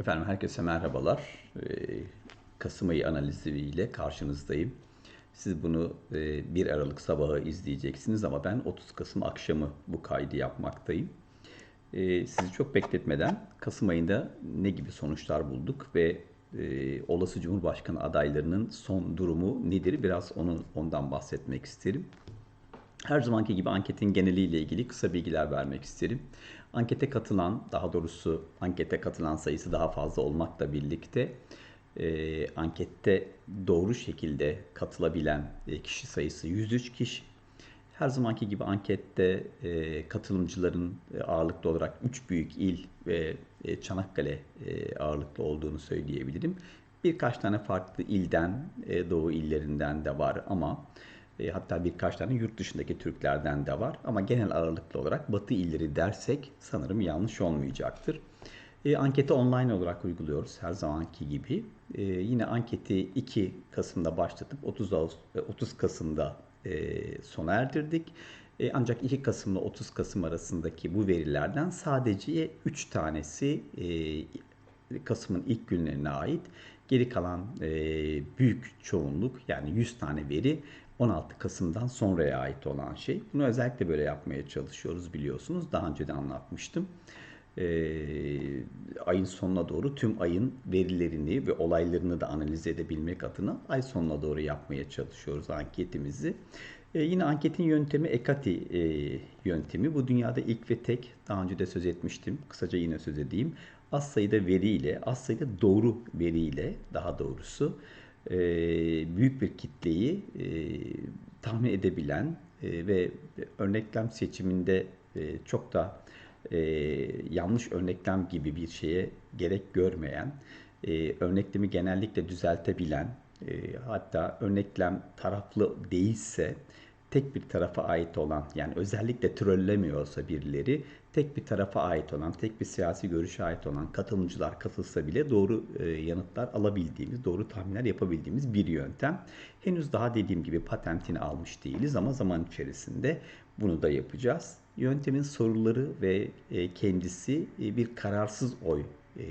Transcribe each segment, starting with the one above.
Efendim herkese merhabalar. Ee, Kasım ayı analiziyle karşınızdayım. Siz bunu e, 1 Aralık sabahı izleyeceksiniz ama ben 30 Kasım akşamı bu kaydı yapmaktayım. Ee, Sizi çok bekletmeden Kasım ayında ne gibi sonuçlar bulduk ve e, olası Cumhurbaşkanı adaylarının son durumu nedir? Biraz onun ondan bahsetmek isterim. Her zamanki gibi anketin geneliyle ilgili kısa bilgiler vermek isterim. Ankete katılan, daha doğrusu ankete katılan sayısı daha fazla olmakla birlikte e, ankette doğru şekilde katılabilen e, kişi sayısı 103 kişi. Her zamanki gibi ankette e, katılımcıların e, ağırlıklı olarak 3 büyük il ve e, Çanakkale e, ağırlıklı olduğunu söyleyebilirim. Birkaç tane farklı ilden, e, doğu illerinden de var ama e, hatta birkaç tane yurt dışındaki Türklerden de var. Ama genel ağırlıklı olarak Batı illeri dersek sanırım yanlış olmayacaktır. E, anketi online olarak uyguluyoruz her zamanki gibi. E, yine anketi 2 Kasım'da başlatıp 30, Ağustos, 30 Kasım'da e, sona erdirdik. E, ancak 2 Kasım ile 30 Kasım arasındaki bu verilerden sadece 3 tanesi e, Kasım'ın ilk günlerine ait. Geri kalan e, büyük çoğunluk yani 100 tane veri 16 Kasım'dan sonraya ait olan şey. Bunu özellikle böyle yapmaya çalışıyoruz biliyorsunuz. Daha önce de anlatmıştım. Ee, ayın sonuna doğru tüm ayın verilerini ve olaylarını da analiz edebilmek adına ay sonuna doğru yapmaya çalışıyoruz anketimizi. Ee, yine anketin yöntemi Ekati e, yöntemi. Bu dünyada ilk ve tek. Daha önce de söz etmiştim. Kısaca yine söz edeyim. Az sayıda veriyle, az sayıda doğru veriyle daha doğrusu e, büyük bir kitleyi e, tahmin edebilen e, ve örneklem seçiminde e, çok da e, yanlış örneklem gibi bir şeye gerek görmeyen, e, örneklemi genellikle düzeltebilen, e, hatta örneklem taraflı değilse tek bir tarafa ait olan yani özellikle trollemiyorsa birileri tek bir tarafa ait olan, tek bir siyasi görüşe ait olan katılımcılar katılsa bile doğru e, yanıtlar alabildiğimiz, doğru tahminler yapabildiğimiz bir yöntem. Henüz daha dediğim gibi patentini almış değiliz ama zaman içerisinde bunu da yapacağız. Yöntemin soruları ve e, kendisi e, bir kararsız oy e,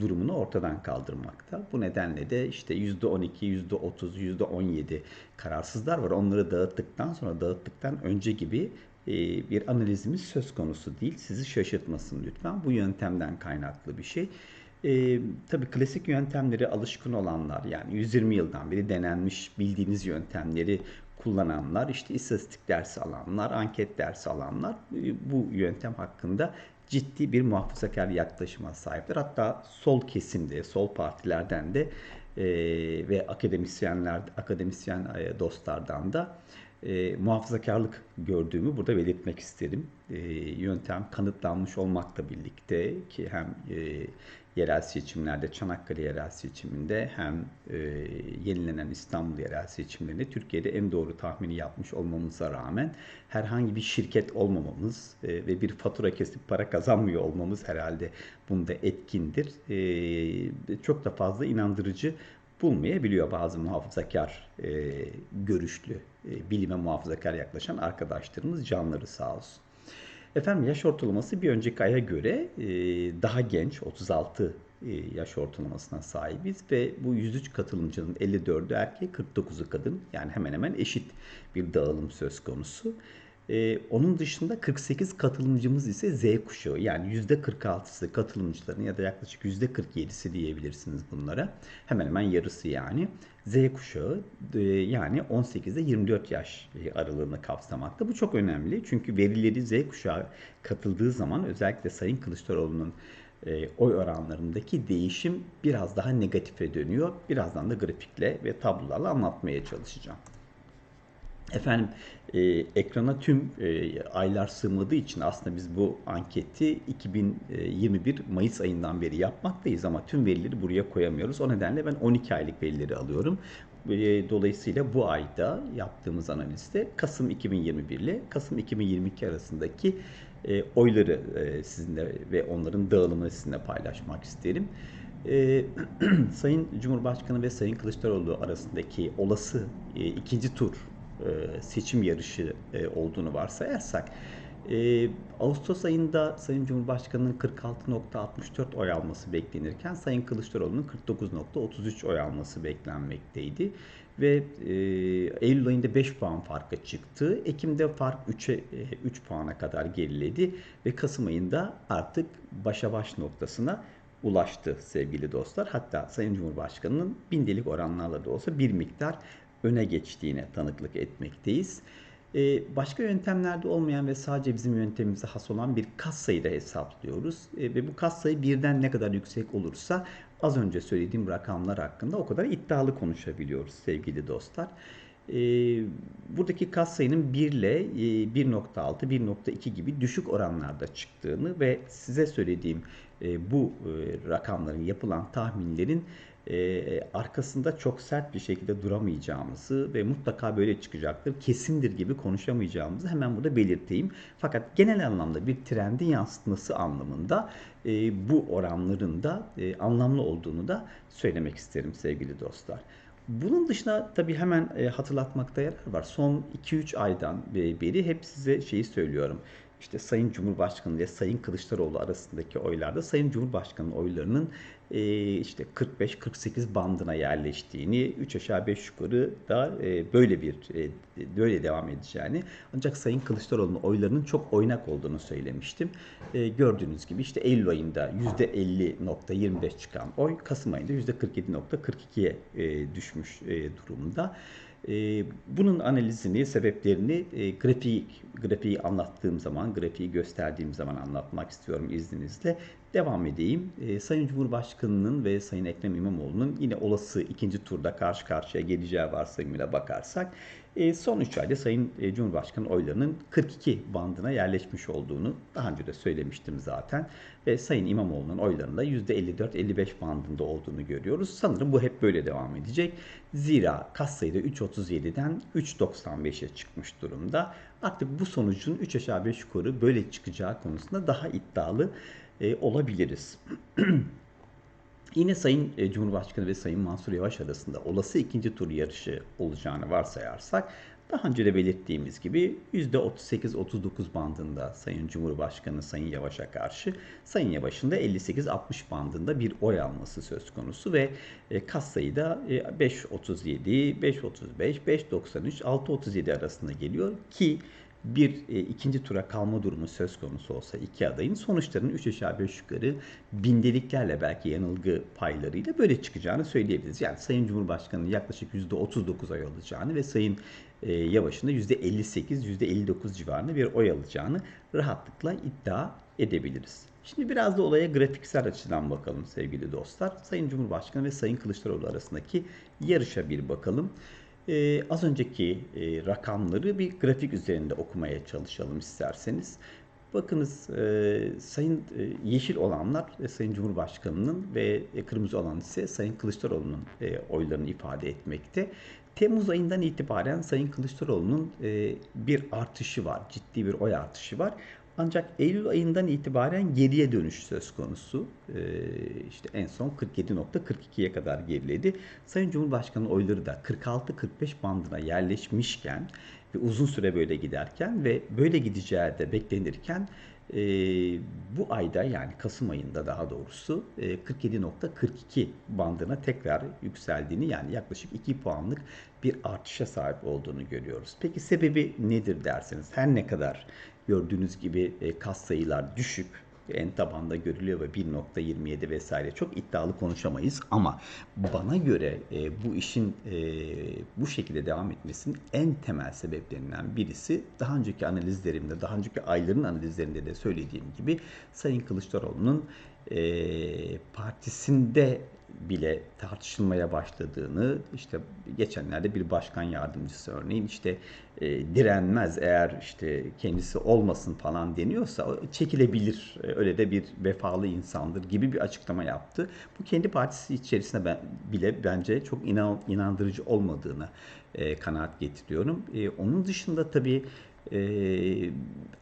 durumunu ortadan kaldırmakta. Bu nedenle de işte %12, %30, %17 kararsızlar var. Onları dağıttıktan sonra dağıttıktan önce gibi e, bir analizimiz söz konusu değil. Sizi şaşırtmasın lütfen. Bu yöntemden kaynaklı bir şey. E, tabii klasik yöntemleri alışkın olanlar yani 120 yıldan beri denenmiş bildiğiniz yöntemleri kullananlar, işte istatistik dersi alanlar, anket dersi alanlar e, bu yöntem hakkında ciddi bir muhafazakar yaklaşıma sahipler. Hatta sol kesimde, sol partilerden de e, ve akademisyenler, akademisyen dostlardan da e, muhafazakarlık gördüğümü burada belirtmek isterim. E, yöntem kanıtlanmış olmakla birlikte ki hem e, yerel seçimlerde, Çanakkale yerel seçiminde hem e, yenilenen İstanbul yerel seçimlerinde Türkiye'de en doğru tahmini yapmış olmamıza rağmen herhangi bir şirket olmamamız e, ve bir fatura kesip para kazanmıyor olmamız herhalde bunda etkindir. E, çok da fazla inandırıcı bulmayabiliyor bazı muhafazakar e, görüşlü, e, bilime muhafazakar yaklaşan arkadaşlarımız canları sağ olsun. Efendim yaş ortalaması bir önceki aya göre e, daha genç, 36 e, yaş ortalamasına sahibiz ve bu 103 katılımcının 54'ü erkek, 49'u kadın yani hemen hemen eşit bir dağılım söz konusu. Ee, onun dışında 48 katılımcımız ise Z kuşağı. Yani %46'sı katılımcıların ya da yaklaşık %47'si diyebilirsiniz bunlara. Hemen hemen yarısı yani. Z kuşağı e, yani 18 ile 24 yaş aralığını kapsamakta. Bu çok önemli. Çünkü verileri Z kuşağı katıldığı zaman özellikle Sayın Kılıçdaroğlu'nun e, oy oranlarındaki değişim biraz daha negatife dönüyor. Birazdan da grafikle ve tablolarla anlatmaya çalışacağım. Efendim e, ekrana tüm e, aylar sığmadığı için aslında biz bu anketi 2021 Mayıs ayından beri yapmaktayız ama tüm verileri buraya koyamıyoruz. O nedenle ben 12 aylık verileri alıyorum. E, dolayısıyla bu ayda yaptığımız analizde Kasım 2021 ile Kasım 2022 arasındaki e, oyları e, sizinle ve onların dağılımını sizinle paylaşmak isterim. E, Sayın Cumhurbaşkanı ve Sayın Kılıçdaroğlu arasındaki olası e, ikinci tur seçim yarışı e, olduğunu varsayarsak Ee, Ağustos ayında Sayın Cumhurbaşkanı'nın 46.64 oy alması beklenirken Sayın Kılıçdaroğlu'nun 49.33 oy alması beklenmekteydi. Ve e, Eylül ayında 5 puan farka çıktı. Ekim'de fark 3'e 3 puana kadar geriledi ve Kasım ayında artık başa baş noktasına ulaştı sevgili dostlar. Hatta Sayın Cumhurbaşkanı'nın bindelik oranlarla da olsa bir miktar öne geçtiğine tanıklık etmekteyiz. Ee, başka yöntemlerde olmayan ve sadece bizim yöntemimize has olan bir kas sayıda hesaplıyoruz. Ee, ve bu kas sayı birden ne kadar yüksek olursa az önce söylediğim rakamlar hakkında o kadar iddialı konuşabiliyoruz sevgili dostlar. Ee, buradaki kas sayının 1 ile 1.6, 1.2 gibi düşük oranlarda çıktığını ve size söylediğim e, bu e, rakamların yapılan tahminlerin e, arkasında çok sert bir şekilde duramayacağımızı ve mutlaka böyle çıkacaktır, kesindir gibi konuşamayacağımızı hemen burada belirteyim. Fakat genel anlamda bir trendin yansıtması anlamında e, bu oranların da e, anlamlı olduğunu da söylemek isterim sevgili dostlar. Bunun dışında tabii hemen e, hatırlatmakta yarar var. Son 2-3 aydan beri hep size şeyi söylüyorum işte Sayın Cumhurbaşkanı ile Sayın Kılıçdaroğlu arasındaki oylarda Sayın Cumhurbaşkanı oylarının e, işte 45-48 bandına yerleştiğini, 3 aşağı 5 yukarı da e, böyle bir e, böyle devam edeceğini ancak Sayın Kılıçdaroğlu'nun oylarının çok oynak olduğunu söylemiştim. Gördüğünüz gibi işte Eylül ayında %50.25 çıkan oy Kasım ayında %47.42'ye düşmüş durumda. E, bunun analizini, sebeplerini e, grafik, grafiği anlattığım zaman, grafiği gösterdiğim zaman anlatmak istiyorum izninizle. Devam edeyim. E, Sayın Cumhurbaşkanı'nın ve Sayın Ekrem İmamoğlu'nun yine olası ikinci turda karşı karşıya geleceği varsayımıyla bakarsak son 3 ayda Sayın e, Cumhurbaşkanı oylarının 42 bandına yerleşmiş olduğunu daha önce de söylemiştim zaten. Ve Sayın İmamoğlu'nun oylarında %54-55 bandında olduğunu görüyoruz. Sanırım bu hep böyle devam edecek. Zira kas sayıda 3.37'den 3.95'e çıkmış durumda. Artık bu sonucun 3 aşağı 5 yukarı böyle çıkacağı konusunda daha iddialı e, olabiliriz. Yine Sayın e, Cumhurbaşkanı ve Sayın Mansur Yavaş arasında olası ikinci tur yarışı olacağını varsayarsak daha önce de belirttiğimiz gibi %38-39 bandında Sayın Cumhurbaşkanı Sayın Yavaş'a karşı Sayın Yavaş'ın da 58-60 bandında bir oy alması söz konusu ve e, kas sayıda 5.37, 5.35, 5.93, 6.37 arasında geliyor ki bir e, ikinci tura kalma durumu söz konusu olsa iki adayın sonuçlarının 3 aşağı 5 yukarı bindeliklerle belki yanılgı paylarıyla böyle çıkacağını söyleyebiliriz. Yani Sayın Cumhurbaşkanı'nın yaklaşık %39 oy alacağını ve Sayın e, Yavaş'ın da %58, %59 civarında bir oy alacağını rahatlıkla iddia edebiliriz. Şimdi biraz da olaya grafiksel açıdan bakalım sevgili dostlar. Sayın Cumhurbaşkanı ve Sayın Kılıçdaroğlu arasındaki yarışa bir bakalım. Ee, az önceki e, rakamları bir grafik üzerinde okumaya çalışalım isterseniz. Bakınız e, sayın e, yeşil olanlar e, Sayın Cumhurbaşkanı'nın ve e, kırmızı olan ise Sayın Kılıçdaroğlu'nun e, oylarını ifade etmekte. Temmuz ayından itibaren Sayın Kılıçdaroğlu'nun e, bir artışı var, ciddi bir oy artışı var. Ancak Eylül ayından itibaren geriye dönüş söz konusu. Ee, işte en son 47.42'ye kadar geriledi. Sayın Cumhurbaşkanı oyları da 46-45 bandına yerleşmişken ve uzun süre böyle giderken ve böyle gideceği de beklenirken e, bu ayda yani Kasım ayında daha doğrusu e, 47.42 bandına tekrar yükseldiğini yani yaklaşık 2 puanlık bir artışa sahip olduğunu görüyoruz. Peki sebebi nedir derseniz her ne kadar Gördüğünüz gibi e, kas sayılar düşük. En tabanda görülüyor ve 1.27 vesaire çok iddialı konuşamayız ama bana göre e, bu işin e, bu şekilde devam etmesinin en temel sebeplerinden birisi daha önceki analizlerimde, daha önceki ayların analizlerinde de söylediğim gibi Sayın Kılıçdaroğlu'nun e, partisinde bile tartışılmaya başladığını işte geçenlerde bir başkan yardımcısı örneğin işte e, direnmez eğer işte kendisi olmasın falan deniyorsa çekilebilir e, öyle de bir vefalı insandır gibi bir açıklama yaptı. Bu kendi partisi içerisinde ben, bile bence çok inan, inandırıcı olmadığını e, kanaat getiriyorum. E, onun dışında tabii e,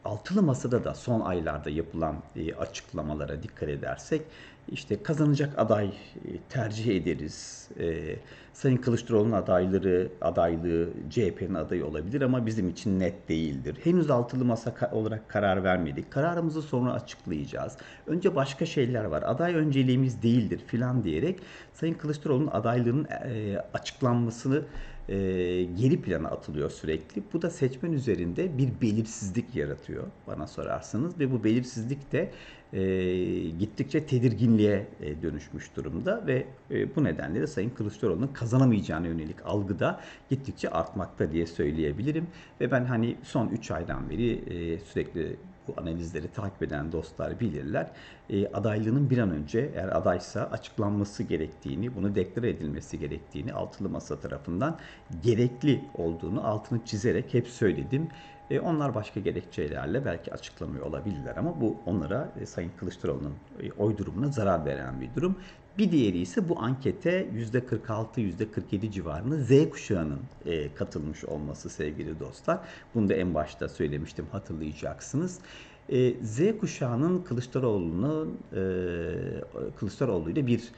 altılı masada da son aylarda yapılan e, açıklamalara dikkat edersek işte kazanacak aday e, tercih ederiz. E, Sayın Kılıçdaroğlu'nun adayları, adaylığı CHP'nin adayı olabilir ama bizim için net değildir. Henüz altılı masa olarak karar vermedik. Kararımızı sonra açıklayacağız. Önce başka şeyler var. Aday önceliğimiz değildir filan diyerek Sayın Kılıçdaroğlu'nun adaylığının e, açıklanmasını e, geri plana atılıyor sürekli. Bu da seçmen üzerinde bir belirsizlik yaratıyor bana sorarsanız ve bu belirsizlik de e, gittikçe tedirginliğe e, dönüşmüş durumda ve e, bu nedenle de Sayın Kılıçdaroğlu'nun kazanamayacağına yönelik algı da gittikçe artmakta diye söyleyebilirim. Ve ben hani son 3 aydan beri e, sürekli bu analizleri takip eden dostlar bilirler. E, adaylığının bir an önce eğer adaysa açıklanması gerektiğini, bunu deklar edilmesi gerektiğini altılı masa tarafından gerekli olduğunu altını çizerek hep söyledim. E, onlar başka gerekçelerle belki açıklamıyor olabilirler ama bu onlara e, Sayın Kılıçdaroğlu'nun e, oy durumuna zarar veren bir durum. Bir diğeri ise bu ankete %46-%47 civarında Z kuşağının e, katılmış olması sevgili dostlar. Bunu da en başta söylemiştim hatırlayacaksınız. E, Z kuşağının Kılıçdaroğlu'nun e, Kılıçdaroğlu ile bir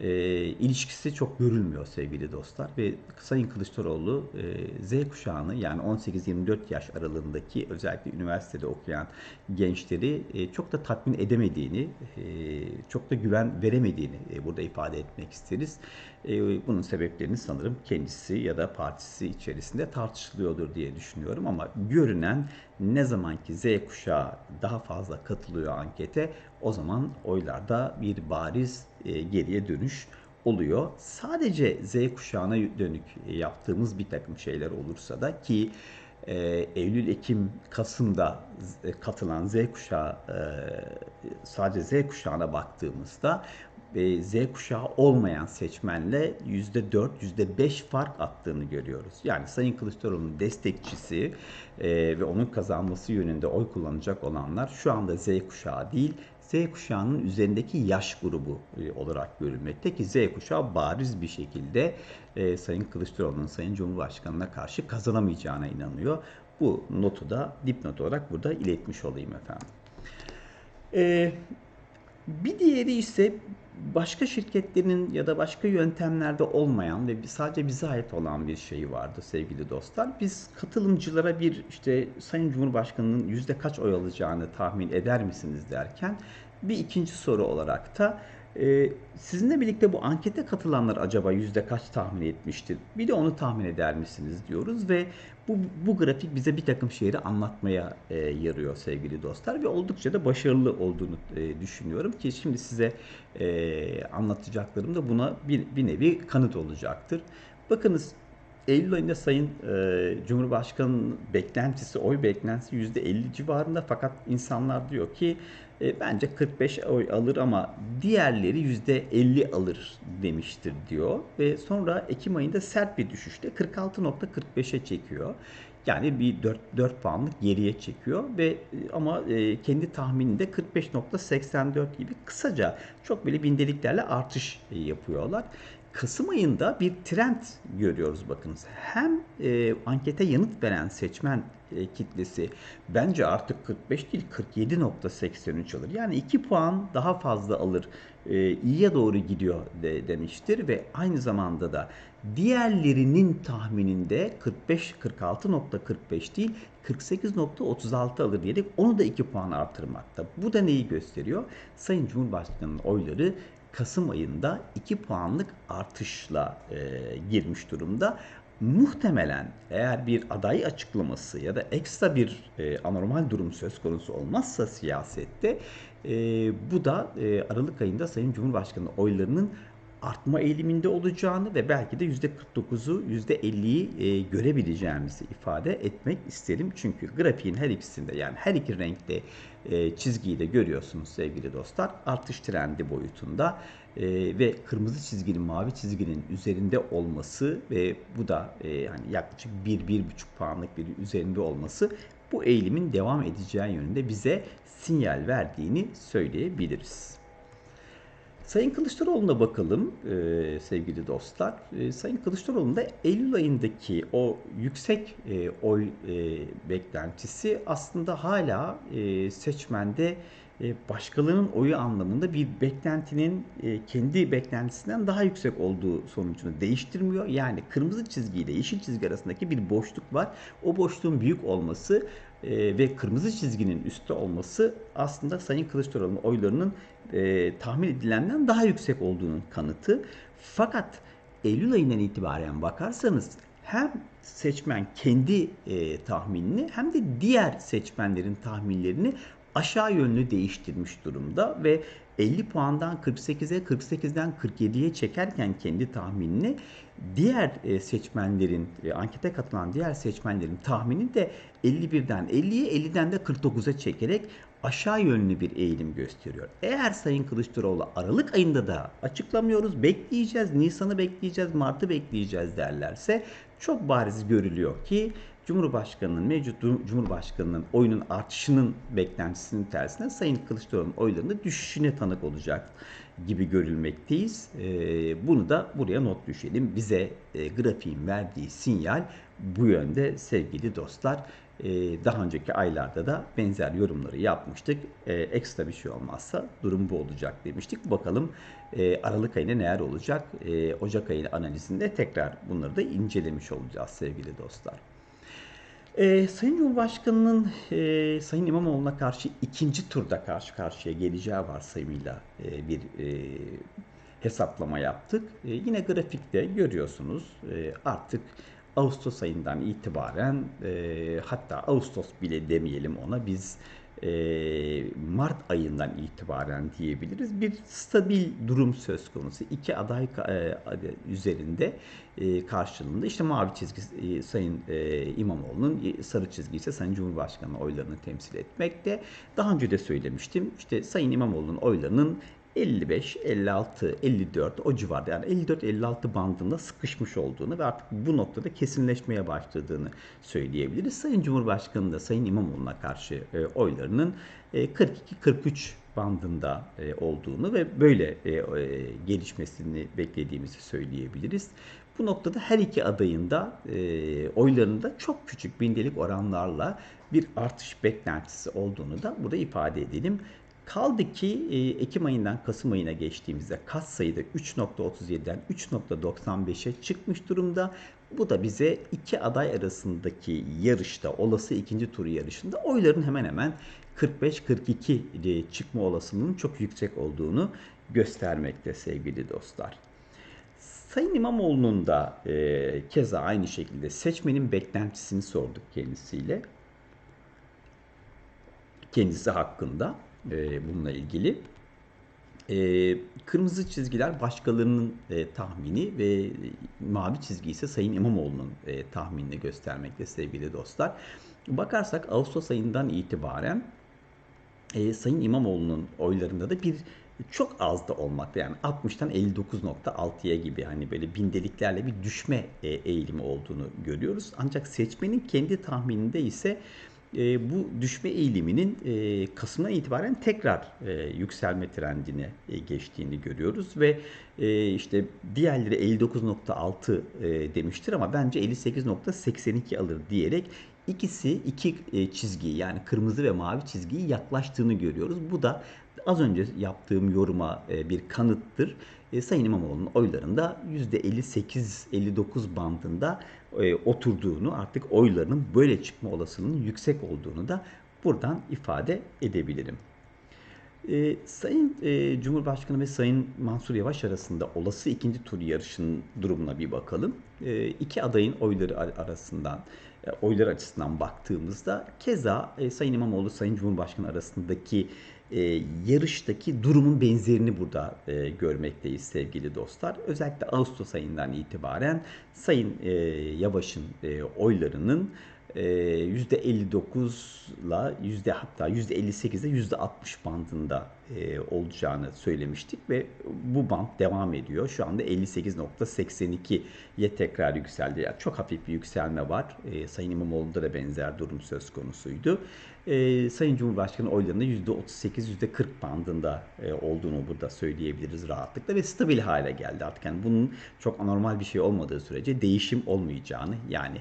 e, ilişkisi çok görülmüyor sevgili dostlar ve Sayın Kılıçdaroğlu e, Z kuşağını yani 18-24 yaş aralığındaki özellikle üniversitede okuyan gençleri e, çok da tatmin edemediğini, e, çok da güven veremediğini e, burada ifade etmek isteriz. E, bunun sebeplerini sanırım kendisi ya da partisi içerisinde tartışılıyordur diye düşünüyorum ama görünen ne zaman ki Z kuşağı daha fazla katılıyor ankete o zaman oylarda bir bariz e, geriye dönüş oluyor. Sadece Z kuşağına dönük yaptığımız bir takım şeyler olursa da ki e, Eylül, Ekim, Kasım'da e, katılan Z kuşağı e, sadece Z kuşağına baktığımızda e, Z kuşağı olmayan seçmenle %4, %5 fark attığını görüyoruz. Yani Sayın Kılıçdaroğlu'nun destekçisi ve onun kazanması yönünde oy kullanacak olanlar şu anda Z kuşağı değil, Z kuşağının üzerindeki yaş grubu e, olarak görülmekte ki Z kuşağı bariz bir şekilde e, Sayın Kılıçdaroğlu'nun Sayın Cumhurbaşkanı'na karşı kazanamayacağına inanıyor. Bu notu da dipnot olarak burada iletmiş olayım efendim. E, bir diğeri ise başka şirketlerin ya da başka yöntemlerde olmayan ve sadece bize ait olan bir şey vardı sevgili dostlar. Biz katılımcılara bir işte Sayın Cumhurbaşkanı'nın yüzde kaç oy alacağını tahmin eder misiniz derken bir ikinci soru olarak da ee, sizinle birlikte bu ankete katılanlar acaba yüzde kaç tahmin etmiştir? Bir de onu tahmin eder misiniz diyoruz ve bu, bu grafik bize bir takım şeyleri anlatmaya e, yarıyor sevgili dostlar ve oldukça da başarılı olduğunu e, düşünüyorum ki şimdi size e, anlatacaklarım da buna bir, bir nevi kanıt olacaktır. Bakınız Eylül ayında Sayın e, Cumhurbaşkanı'nın beklentisi, oy beklentisi %50 civarında fakat insanlar diyor ki e, bence 45 oy alır ama diğerleri %50 alır demiştir diyor. Ve sonra Ekim ayında sert bir düşüşte 46.45'e çekiyor. Yani bir 4, 4 puanlık geriye çekiyor ve e, ama e, kendi tahmininde 45.84 gibi kısaca çok böyle bindeliklerle artış e, yapıyorlar. Kasım ayında bir trend görüyoruz bakınız. Hem e, ankete yanıt veren seçmen e, kitlesi bence artık 45 değil 47.83 alır. Yani 2 puan daha fazla alır. E, iyiye doğru gidiyor de, demiştir ve aynı zamanda da diğerlerinin tahmininde 45 46.45 değil 48.36 alır diyerek onu da 2 puan artırmakta. Bu da neyi gösteriyor? Sayın Cumhurbaşkanı'nın oyları Kasım ayında 2 puanlık artışla e, girmiş durumda. Muhtemelen eğer bir aday açıklaması ya da ekstra bir e, anormal durum söz konusu olmazsa siyasette e, bu da e, Aralık ayında Sayın Cumhurbaşkanı oylarının artma eğiliminde olacağını ve belki de %49'u %50'yi e, görebileceğimizi ifade etmek isterim. Çünkü grafiğin her ikisinde yani her iki renkte e, çizgiyi de görüyorsunuz sevgili dostlar. Artış trendi boyutunda e, ve kırmızı çizginin mavi çizginin üzerinde olması ve bu da e, hani yaklaşık 1-1,5 puanlık bir üzerinde olması bu eğilimin devam edeceği yönünde bize sinyal verdiğini söyleyebiliriz. Sayın Kılıçdaroğlu'na bakalım e, sevgili dostlar. E, Sayın Kılıçdaroğlu'nda Eylül ayındaki o yüksek e, oy e, beklentisi aslında hala e, seçmende e, başkalarının oyu anlamında bir beklentinin e, kendi beklentisinden daha yüksek olduğu sonucunu değiştirmiyor. Yani kırmızı çizgiyle yeşil çizgi arasındaki bir boşluk var. O boşluğun büyük olması e, ve kırmızı çizginin üstte olması aslında Sayın Kılıçdaroğlu'nun oylarının e, tahmin edilenden daha yüksek olduğunun kanıtı. Fakat Eylül ayından itibaren bakarsanız hem seçmen kendi e, tahminini hem de diğer seçmenlerin tahminlerini aşağı yönlü değiştirmiş durumda ve 50 puandan 48'e 48'den 47'ye çekerken kendi tahminini diğer e, seçmenlerin e, ankete katılan diğer seçmenlerin tahmini de 51'den 50'ye 50'den de 49'a çekerek aşağı yönlü bir eğilim gösteriyor. Eğer Sayın Kılıçdaroğlu Aralık ayında da açıklamıyoruz, bekleyeceğiz, Nisan'ı bekleyeceğiz, Mart'ı bekleyeceğiz derlerse çok bariz görülüyor ki Cumhurbaşkanının, mevcut Cumhurbaşkanının oyunun artışının beklentisinin tersine Sayın Kılıçdaroğlu'nun oylarında düşüşüne tanık olacak gibi görülmekteyiz. E, bunu da buraya not düşelim. Bize e, grafiğin verdiği sinyal bu yönde sevgili dostlar. E, daha önceki aylarda da benzer yorumları yapmıştık. E, ekstra bir şey olmazsa durum bu olacak demiştik. Bakalım e, Aralık ayında neler olacak? Ocak ayı analizinde tekrar bunları da incelemiş olacağız sevgili dostlar. Ee, Sayın Cumhurbaşkanı'nın e, Sayın İmamoğlu'na karşı ikinci turda karşı karşıya geleceği varsayımıyla e, bir e, hesaplama yaptık. E, yine grafikte görüyorsunuz e, artık Ağustos ayından itibaren e, hatta Ağustos bile demeyelim ona biz Mart ayından itibaren diyebiliriz. Bir stabil durum söz konusu. İki aday e, üzerinde e, karşılığında işte mavi çizgi e, Sayın İmamoğlu'nun sarı çizgi ise Sayın Cumhurbaşkanı oylarını temsil etmekte. Daha önce de söylemiştim. İşte Sayın İmamoğlu'nun oylarının 55, 56, 54 o civarda yani 54-56 bandında sıkışmış olduğunu ve artık bu noktada kesinleşmeye başladığını söyleyebiliriz. Sayın Cumhurbaşkanı da Sayın İmamoğlu'na karşı e, oylarının e, 42-43 bandında e, olduğunu ve böyle e, e, gelişmesini beklediğimizi söyleyebiliriz. Bu noktada her iki adayın da e, oylarında çok küçük bindelik oranlarla bir artış beklentisi olduğunu da burada ifade edelim. Kaldı ki e, Ekim ayından Kasım ayına geçtiğimizde kat sayıda 3.37'den 3.95'e çıkmış durumda. Bu da bize iki aday arasındaki yarışta, olası ikinci tur yarışında oyların hemen hemen 45-42 çıkma olasılığının çok yüksek olduğunu göstermekte sevgili dostlar. Sayın İmamoğlu'nun da e, keza aynı şekilde seçmenin beklentisini sorduk kendisiyle. Kendisi hakkında e, bununla ilgili. E, kırmızı çizgiler başkalarının e, tahmini ve mavi çizgi ise Sayın İmamoğlu'nun e, tahminini göstermekte sevgili dostlar. Bakarsak Ağustos ayından itibaren e, Sayın İmamoğlu'nun oylarında da bir çok az da olmakta yani 60'tan 59.6'ya gibi hani böyle bindeliklerle bir düşme e, eğilimi olduğunu görüyoruz. Ancak seçmenin kendi tahmininde ise e, bu düşme eğiliminin e, Kasım'dan itibaren tekrar e, yükselme trendine e, geçtiğini görüyoruz ve e, işte diğerleri 59.6 e, demiştir ama bence 58.82 alır diyerek ikisi iki e, çizgiyi yani kırmızı ve mavi çizgiyi yaklaştığını görüyoruz. Bu da az önce yaptığım yoruma e, bir kanıttır. E, Sayın İmamoğlu'nun oylarında %58-59 bandında e, oturduğunu, artık oylarının böyle çıkma olasılığının yüksek olduğunu da buradan ifade edebilirim. E, Sayın e, Cumhurbaşkanı ve Sayın Mansur Yavaş arasında olası ikinci tur yarışının durumuna bir bakalım. E, iki adayın oyları arasından, e, oylar açısından baktığımızda keza e, Sayın İmamoğlu, Sayın Cumhurbaşkanı arasındaki e, yarıştaki durumun benzerini burada e, görmekteyiz sevgili dostlar. Özellikle Ağustos ayından itibaren Sayın e, Yavaş'ın e, oylarının e, %59'la yüzde hatta %58'de %60 bandında e, olacağını söylemiştik ve bu band devam ediyor. Şu anda 58.82'ye tekrar yükseldi. Yani çok hafif bir yükselme var. E, Sayın İmamoğlu'nda da benzer durum söz konusuydu. E, Sayın Cumhurbaşkanı oylarında %38-%40 bandında e, olduğunu burada söyleyebiliriz rahatlıkla ve stabil hale geldi artık. Yani bunun çok anormal bir şey olmadığı sürece değişim olmayacağını yani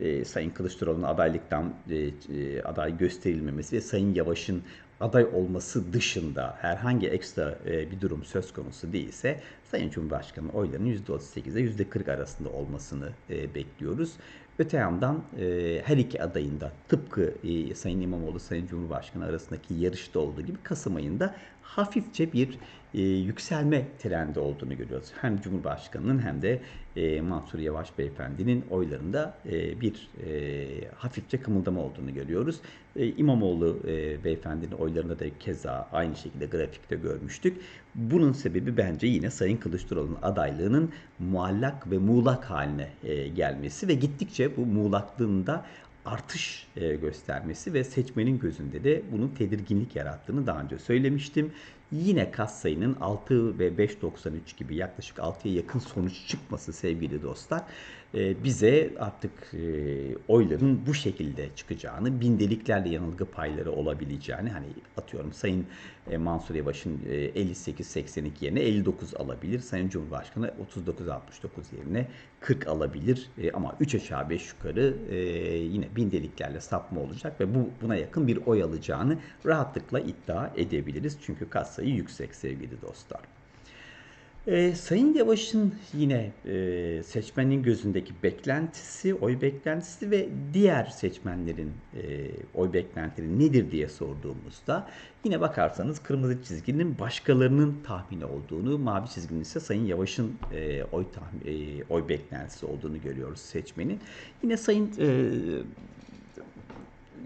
e, Sayın Kılıçdaroğlu'nun adaylıktan e, e, aday gösterilmemesi ve Sayın Yavaş'ın aday olması dışında herhangi ekstra e, bir durum söz konusu değilse Sayın Cumhurbaşkanı oylarının %38'e %40 arasında olmasını e, bekliyoruz. Öte yandan e, her iki adayın da tıpkı e, Sayın İmamoğlu Sayın Cumhurbaşkanı arasındaki yarışta olduğu gibi Kasım ayında hafifçe bir e, yükselme trendi olduğunu görüyoruz. Hem Cumhurbaşkanı'nın hem de e, Mansur Yavaş beyefendinin oylarında e, bir e, hafifçe kımıldama olduğunu görüyoruz. E, İmamoğlu e, beyefendinin oylarında da keza aynı şekilde grafikte görmüştük. Bunun sebebi bence yine Sayın Kılıçdaroğlu'nun adaylığının muallak ve muğlak haline e, gelmesi ve gittikçe bu muğlaklığında artış e, göstermesi ve seçmenin gözünde de bunun tedirginlik yarattığını daha önce söylemiştim. Yine kas sayının 6 ve 5.93 gibi yaklaşık 6'ya yakın sonuç çıkması sevgili dostlar bize artık e, oyların bu şekilde çıkacağını, bindeliklerle yanılgı payları olabileceğini hani atıyorum Sayın e, Mansur Yavaş'ın e, 58-82 yerine 59 alabilir. Sayın Cumhurbaşkanı 39-69 yerine 40 alabilir. E, ama 3 aşağı 5 yukarı e, yine bindeliklerle sapma olacak ve bu buna yakın bir oy alacağını rahatlıkla iddia edebiliriz. Çünkü kas sayı yüksek sevgili dostlar. Ee, Sayın Yavaş'ın yine e, seçmenin gözündeki beklentisi, oy beklentisi ve diğer seçmenlerin e, oy beklentileri nedir diye sorduğumuzda yine bakarsanız kırmızı çizginin başkalarının tahmini olduğunu, mavi çizginin ise Sayın Yavaş'ın e, oy tahmi- e, oy beklentisi olduğunu görüyoruz seçmenin. Yine Sayın e,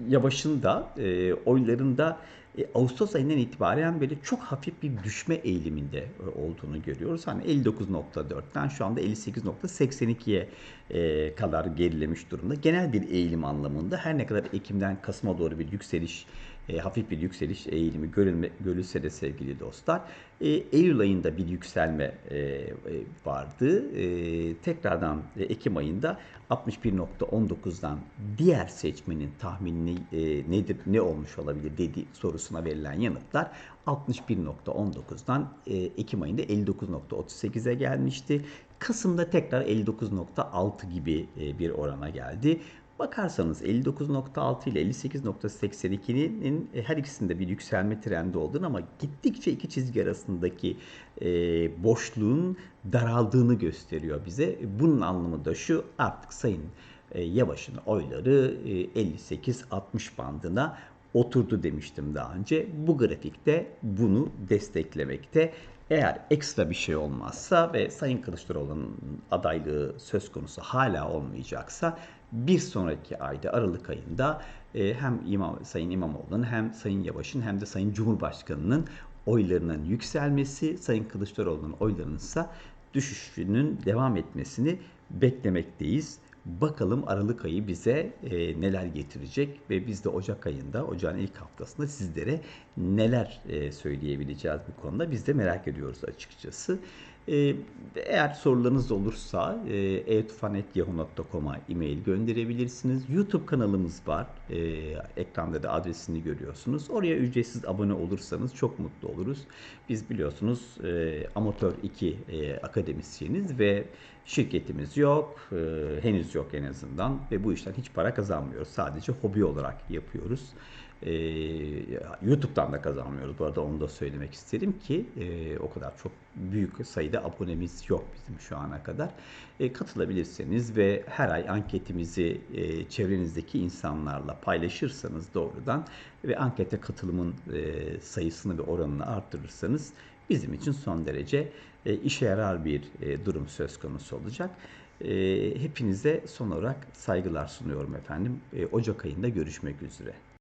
Yavaş'ın da e, oylarında e, Ağustos ayından itibaren böyle çok hafif bir düşme eğiliminde e, olduğunu görüyoruz. Hani 59.4'ten şu anda 58.82'ye e, kadar gerilemiş durumda. Genel bir eğilim anlamında her ne kadar Ekim'den Kasım'a doğru bir yükseliş hafif bir yükseliş eğilimi görülme, görülse de sevgili dostlar Eylül ayında bir yükselme vardı. Tekrardan Ekim ayında 61.19'dan diğer seçmenin tahmini nedir ne olmuş olabilir dedi sorusuna verilen yanıtlar 61.19'dan e, Ekim ayında 59.38'e gelmişti. Kasım'da tekrar 59.6 gibi e, bir orana geldi. Bakarsanız 59.6 ile 58.82'nin e, her ikisinde bir yükselme trendi olduğunu ama gittikçe iki çizgi arasındaki e, boşluğun daraldığını gösteriyor bize. Bunun anlamı da şu artık Sayın e, Yavaş'ın oyları e, 58-60 bandına oturdu demiştim daha önce. Bu grafikte bunu desteklemekte. Eğer ekstra bir şey olmazsa ve Sayın Kılıçdaroğlu'nun adaylığı söz konusu hala olmayacaksa bir sonraki ayda Aralık ayında e, hem İmam, Sayın İmamoğlu'nun hem Sayın Yavaş'ın hem de Sayın Cumhurbaşkanı'nın oylarının yükselmesi, Sayın Kılıçdaroğlu'nun oylarının ise düşüşünün devam etmesini beklemekteyiz. Bakalım Aralık ayı bize e, neler getirecek ve biz de Ocak ayında, Ocağın ilk haftasında sizlere neler e, söyleyebileceğiz bu konuda biz de merak ediyoruz açıkçası. E, eğer sorularınız olursa e, etufanet.yahoo.com'a e-mail gönderebilirsiniz. YouTube kanalımız var. E, ekranda da adresini görüyorsunuz. Oraya ücretsiz abone olursanız çok mutlu oluruz. Biz biliyorsunuz e, amatör 2 e, akademisyeniz ve şirketimiz yok. E, henüz yok en azından ve bu işten hiç para kazanmıyoruz. Sadece hobi olarak yapıyoruz. E, YouTube'dan da kazanmıyoruz. Bu arada onu da söylemek isterim ki e, o kadar çok büyük sayıda abonemiz yok bizim şu ana kadar. E, katılabilirseniz ve her ay anketimizi e, çevrenizdeki insanlarla paylaşırsanız doğrudan ve ankete katılımın e, sayısını ve oranını arttırırsanız bizim için son derece e, işe yarar bir e, durum söz konusu olacak. E, hepinize son olarak saygılar sunuyorum efendim. E, Ocak ayında görüşmek üzere.